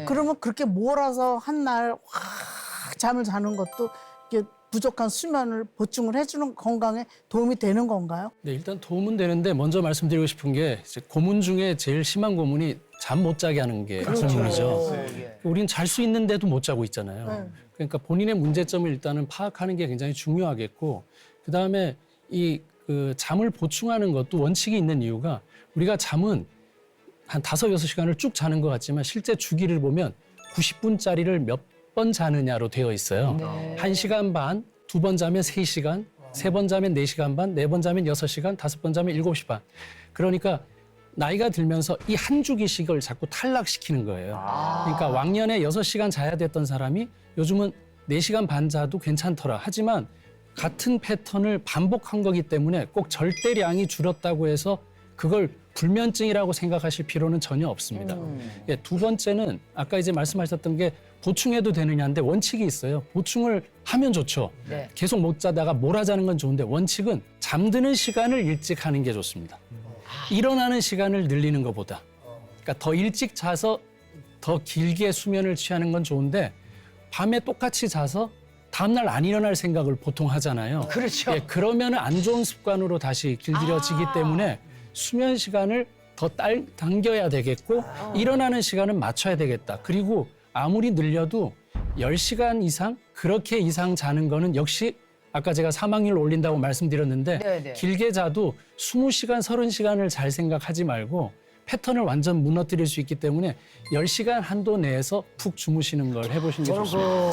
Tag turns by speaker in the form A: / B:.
A: 예.
B: 그러면 그렇게 몰아서 한 날 확 잠을 자는 것도 이게 부족한 수면을 보충을 해주는 건강에 도움이 되는 건가요?
C: 네, 일단 도움은 되는데 먼저 말씀드리고 싶은 게 이제 고문 중에 제일 심한 고문이 잠 못 자게 하는 게 고문이죠.
A: 예.
C: 우린 잘 수 있는데도 못 자고 있잖아요.
B: 네.
C: 그러니까 본인의 문제점을 일단은 파악하는 게 굉장히 중요하겠고 그다음에 이 그 잠을 보충하는 것도 원칙이 있는 이유가 우리가 잠은 한 다섯 여섯 시간을 쭉 자는 것 같지만 실제 주기를 보면 90분짜리를 몇 번 자느냐로 되어 있어요.
A: 네.
C: 한 시간 반, 두 번 자면 세 시간, 세 번 자면 네 시간 반, 네 번 자면 여섯 시간, 다섯 번 자면 일곱 시 반. 그러니까 나이가 들면서 이 한 주기씩을 자꾸 탈락시키는 거예요. 그러니까 왕년에 여섯 시간 자야 됐던 사람이 요즘은 네 시간 반 자도 괜찮더라. 하지만 같은 패턴을 반복한 거기 때문에 꼭 절대량이 줄었다고 해서 그걸 불면증이라고 생각하실 필요는 전혀 없습니다. 예, 두 번째는 아까 이제 말씀하셨던 게 보충해도 되느냐인데 원칙이 있어요. 보충을 하면 좋죠.
A: 네.
C: 계속 못 자다가 몰아자는 건 좋은데 원칙은 잠드는 시간을 일찍 하는 게 좋습니다. 일어나는 시간을 늘리는 것보다. 그러니까 더 일찍 자서 더 길게 수면을 취하는 건 좋은데 밤에 똑같이 자서 다음날 안 일어날 생각을 보통 하잖아요.
A: 그렇죠.
C: 예, 그러면 안 좋은 습관으로 다시 길들여지기
A: 아.
C: 때문에 수면 시간을 더 딸, 당겨야 되겠고 일어나는 시간은 맞춰야 되겠다. 그리고 아무리 늘려도 10시간 이상 그렇게 이상 자는 거는 역시 아까 제가 사망률 올린다고 말씀드렸는데
A: 네네.
C: 길게 자도 20시간, 30시간을 잘 생각하지 말고 패턴을 완전 무너뜨릴 수 있기 때문에 10시간 한도 내에서 푹 주무시는 걸 해보시는 게 좋습니다.